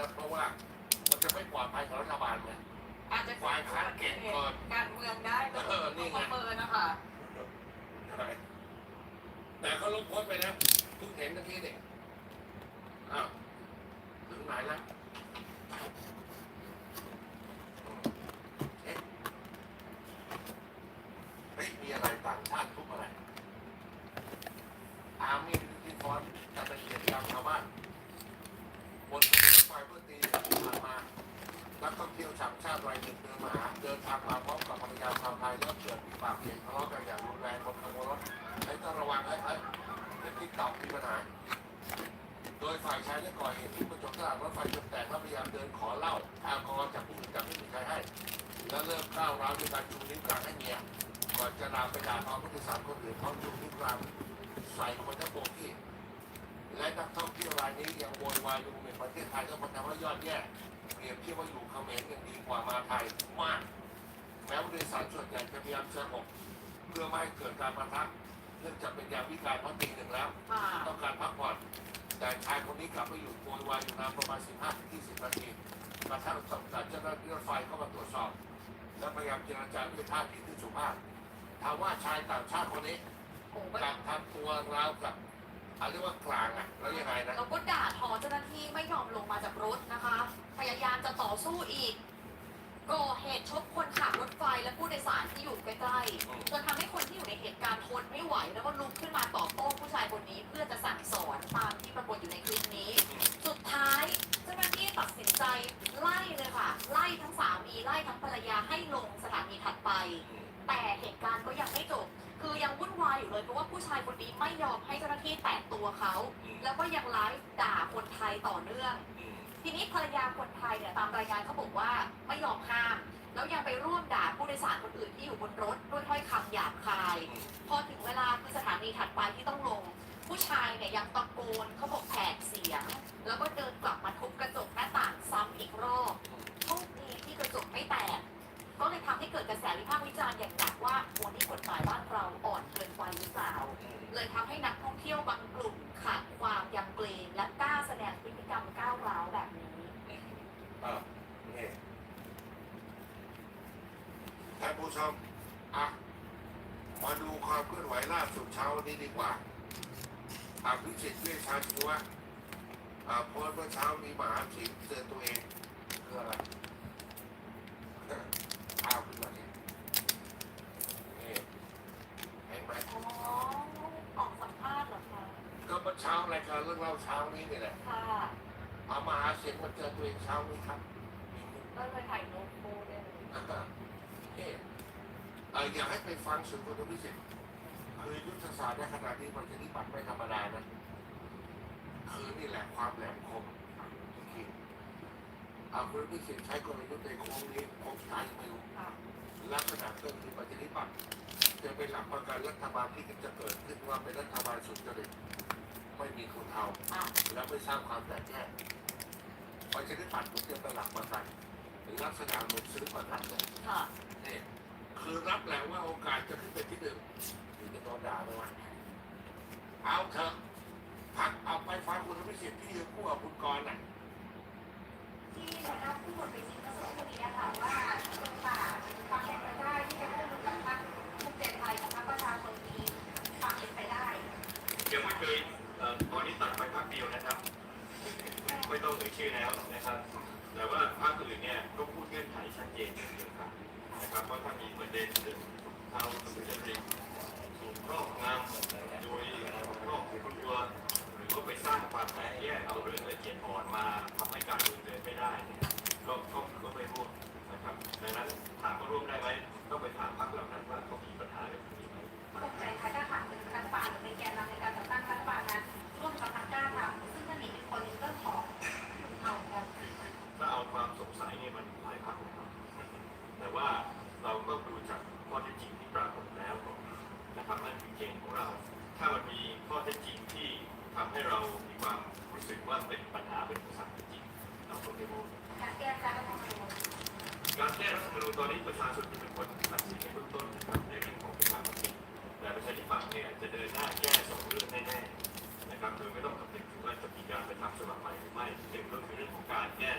นะเพราะว่ามันจะไม่ปลอดภัยกับรัฐบาลไงอาจจะฝ่ายค้านเก่งเกินการเมืองได้เออนี่ไงประเมินนะคะแต่เขาลบโพสต์ไปนะเพิ่งเห็นตะกี้เนี่ยอ้าวถึงไหนแล้วเอ๊ะเฮ้ยมีอะไรต่างชาติทุบอะไรอามีากเสียงทะเลาะกันอย่างรุนแรงบนขบวนรถให้ต้องระวังไอ้ไอ้ไอ้ที่ตอบมีปัญหา โดยฝ่ายชายได้ก่อเหตุที่ประจบตลาดรถไฟจนแตกแล้วพยายามเดินขอเหล้าแอลกอฮอล์จากผู้อื่นแต่ไม่มีใครให้ แล้วเริ่มก้าวร้าวด้วยการชูนิ้วกลางให้เมียก่อนจะลามไปด่าทอผู้โดยสารคนอื่นพร้อมชูนิ้วกลางใส่คนทั้งโบกี้และนักท่องเที่ยวรายนี้ยังโวยวายดูหมิ่นประเทศไทยก็คนทำว่ายอดแย่เปรียบเทียบว่าอยู่เขมรยังดีกว่ามาไทยมาก แม้ผู้โดยสารส่วนใหญ่จะพยายามสงบเพื่อไม่ให้เกิดการประทะเนื่องจากเป็นยามวิการเพราะตีหนึ่งแล้ว ค่ะต้องการพักผ่อนแต่ชายคนนี้กลับไปอยู่โวยวายอยู่นานประมาณ 15-20 นาทีกระทั่งส่งสารเจ้าหน้าที่รถไฟเข้ามาตรวจสอบ และพยายามเจรจาด้วยท่าทีที่สุภาพถามว่าชายต่างชาติคนนี้โอ้โหกลับทำตัวราวกับอะไรเรียกว่ากลางอะแล้วยังไงนะแล้วก็ด่าทอเจ้าหน้าที่ไม่ยอมลงมาจากรถนะคะ พยายามจะต่อสู้อีก ก่อเหตุชกคนขับรถไฟและผู้โดยสารที่อยู่ใกล้ๆจนทำให้คนที่อยู่ในเหตุการณ์ทนไม่ไหว แล้วก็ลุกขึ้นมาตอบโต้ผู้ชายคนนี้ เพื่อจะสั่งสอนตามที่ปรากฏอยู่ในคลิปนี้ สุดท้ายเจ้าหน้าที่ตัดสินใจไล่เลยค่ะ ไล่ทั้งสามีไล่ทั้งภรรยาให้ลงสถานีถัดไป แต่เหตุการณ์ก็ยังไม่จบ คือยังวุ่นวายอยู่เลยเพราะว่าผู้ชายคนนี้ไม่ยอมให้เจ้าหน้าที่แตะตัวเขา แล้วก็ยังไลฟ์ด่าคนไทยต่อเนื่อง ทีนี้ภรรยาคนไทยเนี่ยตามรายงานเขาบอกว่าไม่ยอมห้าม แล้วยังไปร่วมด่าผู้โดยสารคนอื่นที่อยู่บนรถด้วยถ้อยคำหยาบคาย พอถึงเวลาคือสถานีถัดไปที่ต้องลง ผู้ชายเนี่ยยังตะโกนเขาบอกแผดเสียง แล้วก็เดินกลับมาทุบกระจกหน้าต่างซ้ำอีกรอบโชคดีที่กระจกไม่แตก ก็เลยทำให้เกิดกระแสวิพากษ์วิจารณ์อย่างหนักว่าโอ้นี่กฎหมายบ้านเราอ่อนเกินไปหรือเปล่า เลยทำให้นักท่องเที่ยวบางกลุ่มขาดความยำเกรงและกล้าแสดงพฤติกรรมก้าวร้าวแบบนี้ อะนี่ท่านผู้ชมอะมาดูความเคลื่อนไหวล่าสุดเช้าวันนี้ดีกว่าอาพิสิทธิ์เวชชาชีวะอ่าโพสต์เมื่อเช้ามีมหาศิลป์เตือนตัวเองคืออะไรอ้าวขึ้นมาเนี่ยนี่เห็นไหม อ๋อ ออกสัมภาษณ์เหรอคะ ก็เมื่อเช้ารายการ เรื่องเล่าเช้านี้นี่แหละค่ะเอามหาศิลป์มาเจอตัวเองเช้านี้ครับมีมุกก็เลยถ่ายรูปคู่ด้วยเอ่อเอ่ออยากให้ไปฟังสุดคุณพิสิทธิ์คือยุทธศาสตร์ในขณะนี้มันจะนิบัติไม่ธรรมดานะคือนี่แหละความแหลมคมจริงๆเอาคุณพิสิทธิ์ใช้กลยุทธ์ในโค้งนี้โค้งสุดท้ายไม่รู้ค่ะลักษณะก็คือปฏิริบัติจะเป็นหลักประกันรัฐบาลที่จะเกิดขึ้นว่าเป็นรัฐบาลสุจริต ไม่มีคนเทาค่ะและไม่สร้างความแตกแยกปฏิริบัติก็จะเป็นหลักประกันหรือลักษณะเหมือนซื้อประกันเลยค่ะนี่คือรับแหละว่าโอกาสจะขึ้นเป็นที่หนึ่งถึงจะโดนด่าไหมวะเอาเถอะพักเอาไปฟังคุณพิสิทธิ์ที่ยืนคู่กับคุณกรณ์น่ะที่นายกพูดบนเวทีเมื่อสักครู่นี้นะคะว่าคนป่าฟังเป็นไปได้ที่จะพูดกับพรรคภูมิใจไทยกับพรรคประชาชนมีฟังเป็นไปได้ ยังไม่เคยเอ่อตอนนี้ตัดไปพัก เดียวนะครับ ไม่ต้องเอ่ยชื่อแล้วนะครับ แต่ว่าภาคอื่นเนี่ยก็พูดเงื่อนไขชัดเจนเดียวกัน การแก้รัฐธรรมนูญตอนนี้ประชาชนเป็นคนตัดสินในเบื้องต้นนะครับในเรื่องของประชามติแต่ประชาธิปัตย์เนี่ยจะเดินหน้าแก้สองเรื่องแน่ๆนะครับโดยไม่ต้องคำนึงถึงว่าจะมีการไปทำสลับใหม่หรือไม่หนึ่งก็คือเรื่องของการแก้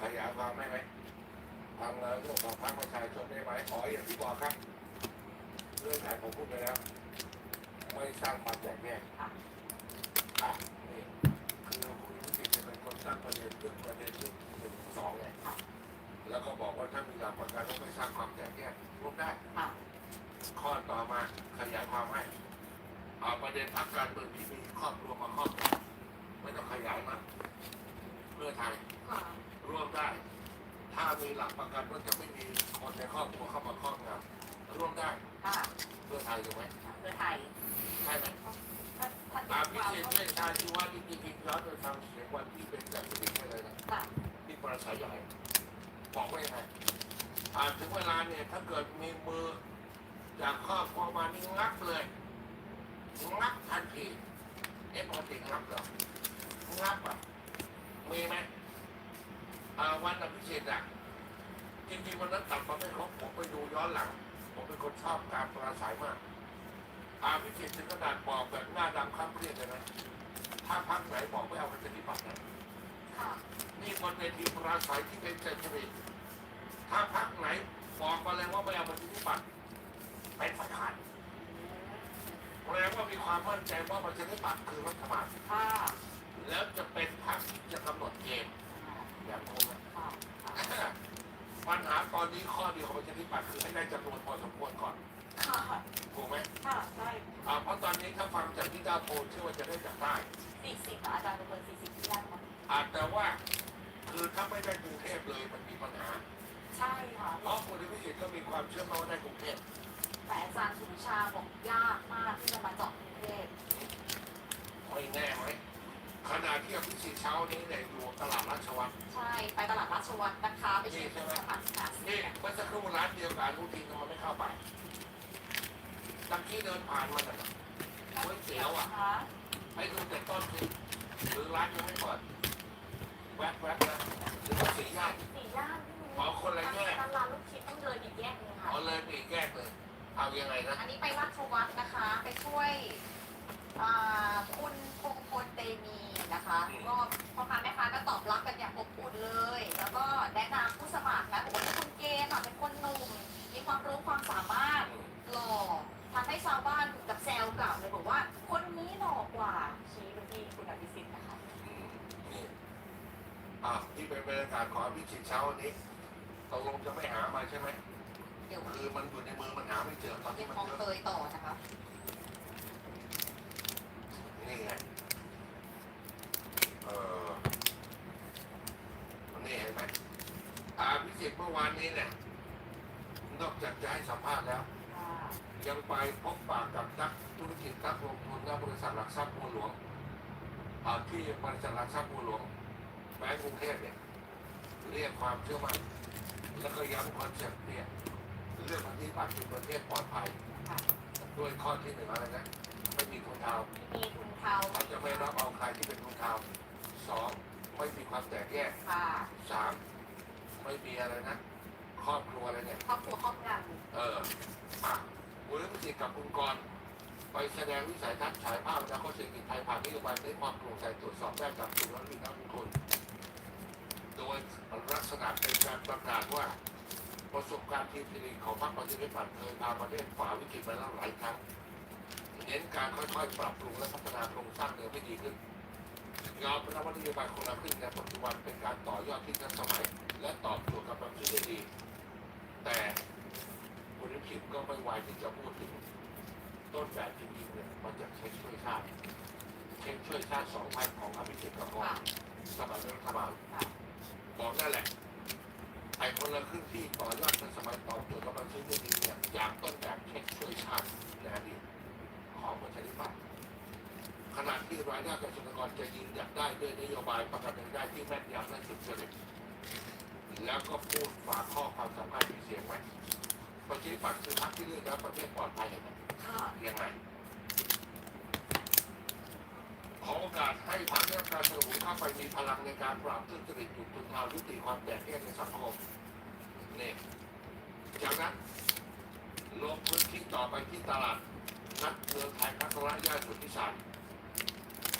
ขยายความได้ไหมทางเรื่องของพรรคประชาชนได้ไหมขออย่างที่บอกครับ เรื่องไหนผมพูดไปแล้วไม่สร้างความแตกแยกอะนี่คือคุณวิจิตรจะเป็นคนสร้างประเด็นเรื่องประเด็นเรื่องหนึ่งสองไงแล้วก็บอกว่าถ้ามีหลักประกันว่าไม่สร้างความแตกแยกร่วมได้ข้อต่อมาขยายความให้เอาประเด็นพรรคการเมืองที่มีครอบครัวมาครอบครองไม่ต้องขยายมาเพื่อไทยร่วมได้ ถ้ามีหลักประกันว่าจะไม่มีคนในครอบครัวเข้ามาครอบงำร่วมได้ ยถูกไหมเพื่อไทยใช่ไหมท่านท่านตามพิวางเศษเวชชาชีวะที่จริงๆย้อนไปฟังเสียงวันที่เป็นจัดสติให้เลยนะค่ะที่ประชาใหญ่บอกว่ายังไงอ่านถึงเวลาเนี่ยถ้าเกิดมีมือจากครอบครัวมานี่งับเลยงับทันทีเอ๊ะปกติงับเหรองับอะมีไหมอ่าวันอภิเษกอะจริงๆวันนั้นตัดมาไม่ครบผมไปดูย้อนหลัง ผมเป็นคนชอบการปราศัยมากอาพิเศษถึงขนาดบอกแบบหน้าดำข้ามเครียดเลยนะถ้าพักไหนบอกไม่เอามันจะนิบัตินะค่ะนี่คนในทีมปราศัยที่เป็นเจริญถ้าพักไหนบอกมาเลยว่าไม่เอามันจะนิบัติเป็นฝ่ายค้านแปลว่ามีความมั่นใจว่ามันจะนิบัติคือรัฐบาลค่ะแล้วจะเป็นพรรคที่จะกำหนดเกณฑ์อย่างคงนะค่ะ ปัญหาตอนนี้ข้อเดียวของประชาธิปัตย์คือให้ได้จำนวนพอสมควรก่อนค่ะถูกไหมค่ะใช่อ่าเพราะตอนนี้ถ้าฟังจากที่ดาวโพลเชื่อว่าจะได้จากได้สี่สิบอาจารย์เป็นคนสี่สิบที่ได้นะอาจแต่ว่าคือถ้าไม่ได้กรุงเทพเลยมันมีปัญหา ใช่ค่ะเพราะคุณพิสิทธิ์ก็มีความเชื่อมั่นว่าได้กรุงเทพแต่อาจารย์สุชาบอกยากมากที่จะมาเจาะกรุงเทพไม่แน่ไหม ขณะที่อภิสิทธิ์เช้านี้เนี่ยอยู่ตลาดราชวัฒน์ใช่ ไปตลาดราชวัฒน์นะคะไปเช็คสถานการณ์นี่เมื่อสักครู่ร้านเดียวกับอนุทินทำไมไม่เข้าไปตะกี้เดินผ่านมาน่ะก๋วยเตี๋ยวอะคะให้ดูแต่ต้นสิหรือร้านยังไม่เปิดแวบๆนะหรือว่าสีย่านสี่ย่านพี่อ๋อคนละแยกร้านร้านลูกชิ้นต้องเดินอีกแยกหนึงค่ะเอาเลยไปอีกแยกเลยเอายังไงนะอันนี้ไปราชวัฒน์นะคะ ไปช่วย อ่าคุณพงพลเตมีนะคะก็พ่อค้าแม่ค้าก็ตอบรับกันอย่างอบอุ่นเลย แล้วก็แนะนำผู้สมัครนะบอกว่าคุณเกมอะเป็นคนหนุ่มมีความรู้ความสามารถหล่อทำให้ชาวบ้านถึงกับแซวกลับเลยบอกว่า คนนี้หล่อกว่าชี้ไปที่คุณอภิสิทธิ์นะคะ อืมนี่อะที่เป็นบรรยากาศของอภิสิทธิ์เช้าวันนี้ตกลงจะไม่หามาใช่ไหมเดี๋ยวคือมันอยู่ในมือมันหาไม่เจอตอนยันี้งมันมองเยเตอะยต่อนะคะ นี่ไงเออนี่เห็นไหมอาพิสิทธิ์เมื่อ วานนี้เนี่ย นอกจากจะให้สัมภาษณ์แล้ว ยังไปพบปะกับนักธุรกิจนักลงทุนและบริษัทหลักทรัพย์บัวหลวงอ่าที่บริษัทหลักทรัพย์บัวหลวงแบงก์กรุงเทพเนี่ยเรียกความเชื่อมั่นแล้วก็ย้ำคอนเซ็ปต์เนี่ยเรื่องปฏิบัติเป็นประเทศปลอดภัยค่ะด้วยข้อที่หนึ่งอะไรนะไม่มีทุนเทามีคุณเทาเราจะไม่รับเอาใครที่เป็นทุนเทาสองไม่มีความแตกแยกค่ะสามไม่มีอะไรนะ ครอบครัวอะไรเนี่ย ครอบครัวครอบงเอออะคุณวิจิตรกับองคุณกร ไปแสดงวิสัยทัศน์ฉายภาพและข้อเศรษฐกิจไทยผ่านนโยบายในความโปร่งใสตรวจสอบได้จากศูนย์รัฐวินักลงทุนโดยลักษณะเป็นการประกาศว่า ประสบการณ์ทีมทีของพรรคประชาธิปัตย์เคยพาประเทศฝ่าวิกฤตมาแล้วหลายครั้งเน้นการค่อยๆ ปรับปรุงและพัฒนาโครงสร้างเดิมให้ดีขึ้นยอมรับว่านโยบายคนละครึ่งในปัจจุบันเป็นการต่อยอดที่ทันสมัย และตอบโจทย์กับความคิดได้ดี แต่คุณลิขิตก็ไม่ไหวที่จะพูดถึงต้นแบบจริงๆเนี่ยมาจากเช็คช่วยชาติเช็คช่วยชาติสองพันของอภิสิทธิ์กับกำรค่ะสมัยรัฐบาลค่ะบอกนั่นแหละไอ้คนละครึ่งที่ต่อยอดทันสมัยตอบโจทย์กับความคิดได้ดีเนี่ยอย่างต้นแบบเช็คช่วยชาติในอดีตของประชาธิปัตย์ขณะที่รายได้เกษตรกรจะยืนหยัดได้ด้วยนโยบายประกันรายได้ที่แม่นยำและสุจริต แล้วก็พูดฝากข้อความสำคัญที่เสียงไว้ประชาธิปัตย์คือพรรคที่เลือกแล้วประเทศปลอดภัยเห็นไหมค่ะยังไงขอโอกาสให้พรรคเลือกการสนับสนุนเข้าไปมีพลังในการปราบทุจริตจุดทุนทางยุติความแตกแยกในสังคมนี่จากนั้นลงพื้นที่ต่อไปที่ตลาดนัดเมืองไทยพัฒนาย่านสุทธิสาร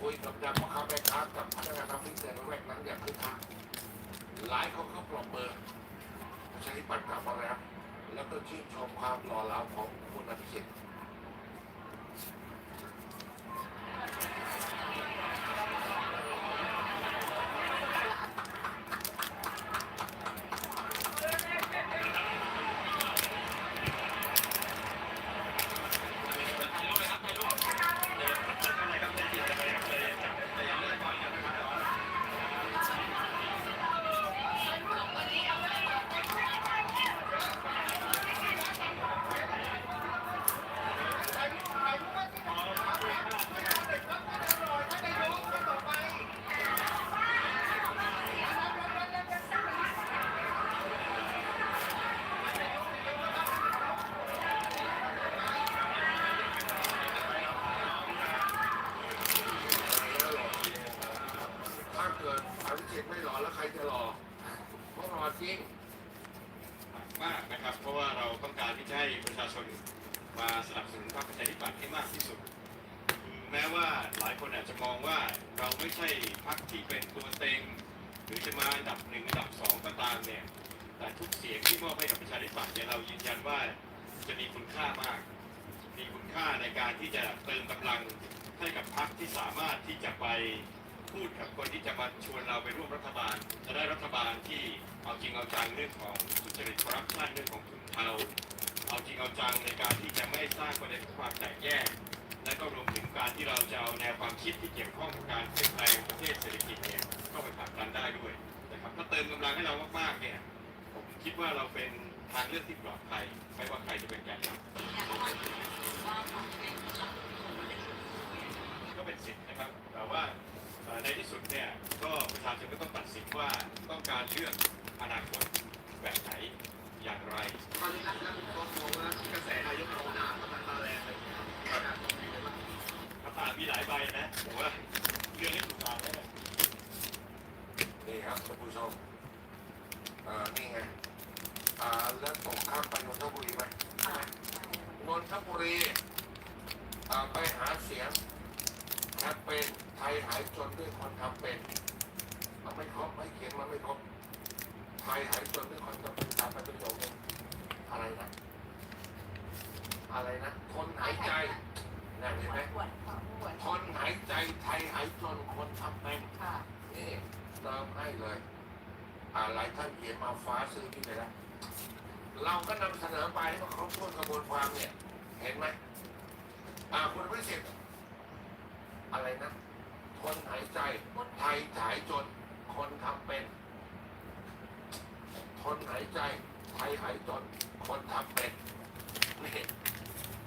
คุยกับนักพ่อค้าแม่ค้ากับพนักงานทำฟิตเนสแรกนั้นอย่างคึกคัก หลายคนก็ปรบมือร์ใช้ปัตย์กลับมาแล้ว แล้วก็ชื่นชมความหล่อเหลาของคุณอภิสิทธิ์ ถ้าเกิดอภิสิทธิ์ไม่หล่อแล้วใครจะหล่อเพราะหล่อจริง มากนะครับ เพราะว่าเราต้องการที่จะให้ประชาชนมาสนับสนุนพรรคประชาธิปัตย์ให้มากที่สุด แม้ว่าหลายคนอาจจะมองว่าเราไม่ใช่พ รรคที่เป็นตัวเต็งหรือจะมาอันดับหนึ่งอันดับสองก็ตามเนี่ย แต่ทุกเสียงที่มอบให้กับประชาธิปัตย์เนี่ยเรายืนยันว่าจะมีคุณค่ามาก มีคุณค่าในการที่จะเติมกำลังให้กับพรรคที่สามารถที่จะไปพูดกับคนที่จะมาชวนเราไปร่วมรัฐบาล จะได้รัฐบาลที่เอาจริงเอาจังเรื่องของทุจริตคอร์รัปชันเรื่องของทุนเทาเอาจริงเอาจังในการที่จะไม่สร้างประเด็นความแตกแยก และก็รวมถึงการที่เราจะเอาแนวความคิดที่เกี่ยวข้องกับการเปลี่ยนแปลงประเทศเศรษฐกิจเนี่ยเข้าไปผลักดันได้ด้วยนะครับถ้าเติมกำลังให้เรามากๆเนี่ยผมคิดว่าเราเป็นทางเลือกที่ปลอดภัยไม่ว่าใครจะเป็นแกนนำก็เป็นสิทธิ์นะครับ แต่ว่าในที่สุดเนี่ยก็ประชาชนก็ต้องตัดสินว่าต้องการเลือกอนาคตแบบไหนอย่างไรตอนนี้นักวิเคราะห์มองว่ากระแสนายกของหนากำลังมาแรงเลย ตามีหลายใบนะแต่ว่าเรื่องนี้ถูกทางแล้เนี่ยนี่ครับคุณผู้ชมอ่อนี่ไงอ่าแล้วตกข้ามไปนนทบุรีไหมนนทบุรีอ่าไปหาเสียงแคมเปญไทยหายจนด้วยคนทำเป็นมันไม่ครบไม่เขียนมันไม่ครบไทยหายจนด้วยคนทำเป็นตามไปประโยคนึงอะไรนะ อะไรนะทนหายใจ นั่นเห็นไหมปวดปวดทนหายใจไทยหายจนคนทำเป็นค่ะนี่เติมให้เลยอ่าหลายท่านเขียนมาฟ้าซื้อที่ไหนแล้วเราก็นำเสนอไปให้มันครบถ้วนกระบวนความเนี่ย เห็นไหมอ่าคุณวิสิทธิ์อะไรนะทนหายใจไทยฉายจนคนทำเป็นทนหายใจไทยหายจนคนทำเป็นนี่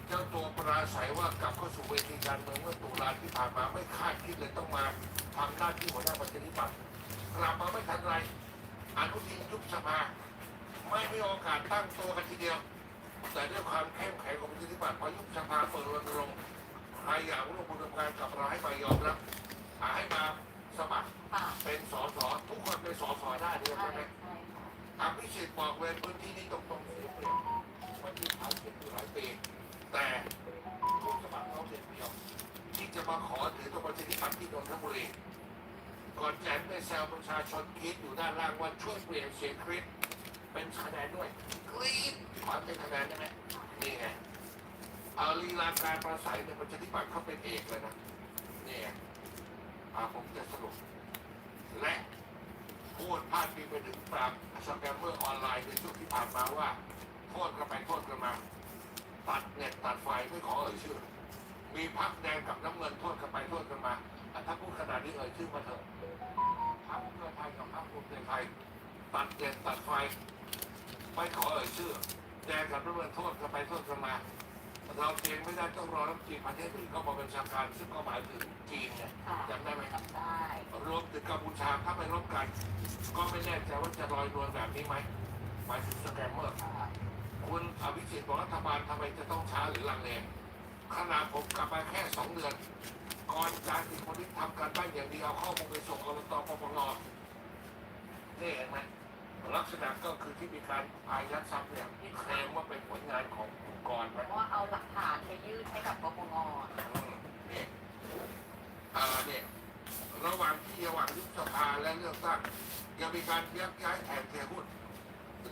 เจ้าตัวปราศัยว่ากลับเข้าสู่เวทีการเมืองเมื่อตุลาที่ผ่านมาไม่คาดคิดเลยต้องมาทำหน้าที่หัวหน้าประชาธิปัตย์กลับมาไม่ทันไรอนุทินยุบสภา ไม่มีโอกาสตั้งตัวกันทีเดียว แต่ด้วยความเข้มแข็งของประชาธิปัตย์พอยุบสภาเปิดรณรงค์ใครอยากร่วมมือทำงานกับเราให้มายอมรับอ่าให้มาสมัครค่ะเป็นสสทุกคนเป็นสสได้เดียวใช่ใช่ไหมใช่ค่ะอภิสิทธิ์บอกเลยพื้นที่นี้ตรงตรงๆเสียเปรียบมันมีฐานเสียงอยู่หลายปี แต่ผู้สมัครเขาเด็ดเดียวที่จะมาขอถือตัวประชาธิปัตย์ที่นนทบุรีก่อนแจกไปแซวประชาชนคิดอยู่ด้านล่างว่าช่วยเปลี่ยนเสียงคริสเป็นคะแนนด้วยกรี๊ดขอเป็นคะแนนได้ไหมนี่ไงเอาลีลาการประสัยในประชาธิปัตย์เขาเป็นเอกเลยนะนี่ไงอาผมจะสรุป และพูดพาดพิงไปถึงปราบสแกมเมอร์ออนไลน์ในช่วงที่ผ่านมาว่าโทษกันไปโทษกันมา ตัดเน็ตตัดไฟไม่ขอเอ่ยชื่อ มีพักแดงกับน้ำเงินโทษกันไปโทษกันมาแต่ถ้าพูดขนาดนี้เอ่ยชื่อมาเถอะพักเพื่อไทยกับพักภูมิใจไทยตัดเน็ตตัดไฟไม่ขอเอ่ยชื่อ แดงกับน้ำเงินโทษกันไปโทษกันมาเราเองไม่ได้ต้องรอรับจีนประเทศอื่นเข้ามาเป็นชาการซึ่งก็หมายถึงจีนเนี่ยค่ะจำได้ไหมครับได้รวมถึงกัมพูชาถ้าไปรบกัน ก็ไม่แน่ใจว่าจะลอยนวลแบบนี้ไหมหมายถึงสแกมเมอร์ ค่ะคุณอภิสิทธิ์บอกรัฐบาลทำไมจะต้องช้าหรือลังเลขนาดผมกลับมาแค่สองเดือน ก่อนการที่คนที่ทำการบ้านอย่างดีเอาข้อมูลไปส่งอบตปปงนี่เห็นไหมลักษณะก็คือที่มีการอายัดทรัพย์เนี่ยเคลมว่าเป็นผลงานขององค์กรเพนะราะว่าเอาหลักฐานไปยื่นให้กับปปงอืมนี่อ่าเนี่ยระหว่างที่ระหว่างยุบสภาและเลือกตั้งยังมีการยักย้ายแทนเทหุ้น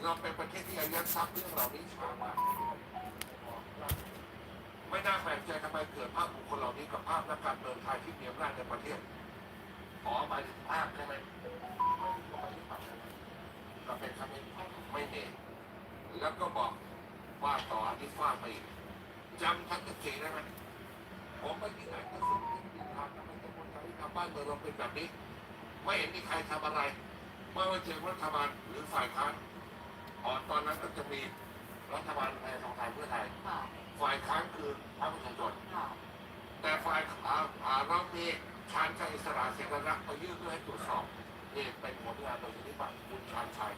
เราเป็นประเทศที่อายัดทรัพย์เรื่องเหล่านี้ช้ามากไม่น่าแปลกใจทำไมเกิดภาพบุคคลเหล่านี้กับภาพนักการเมืองไทยที่มีอำนาจในประเทศขอหมายถึงภาพใช่ไหมก็เป็นคำนี้ไม่เองแล้วก็บอกว่าต่ออธิฟ้าไปจำทั้งสิบสี่ได้ไหมผมไม่ที่ไหนก็สุดที่ทำทำไมเป็นคนไทยทำบ้านเมืองเราเป็นแบบนี้ ไม่เห็นมีใครทำอะไร ไม่ว่าจะเป็นรัฐบาลหรือฝ่ายค้าน อ๋อตอนนั้นก็จะมีรัฐบาลในของไทยเพื่อไทย ค่ะฝ่ายค้านคือพรรคประชาชนค่ะแต่ฝ่ายอ่าอ่าเรามีชาญชัยอิสระเสรีรักษ์ไปยื่นเพื่อให้ตรวจสอบนี่เป็นผลงานโดยที่บัตรคุณชาญชัย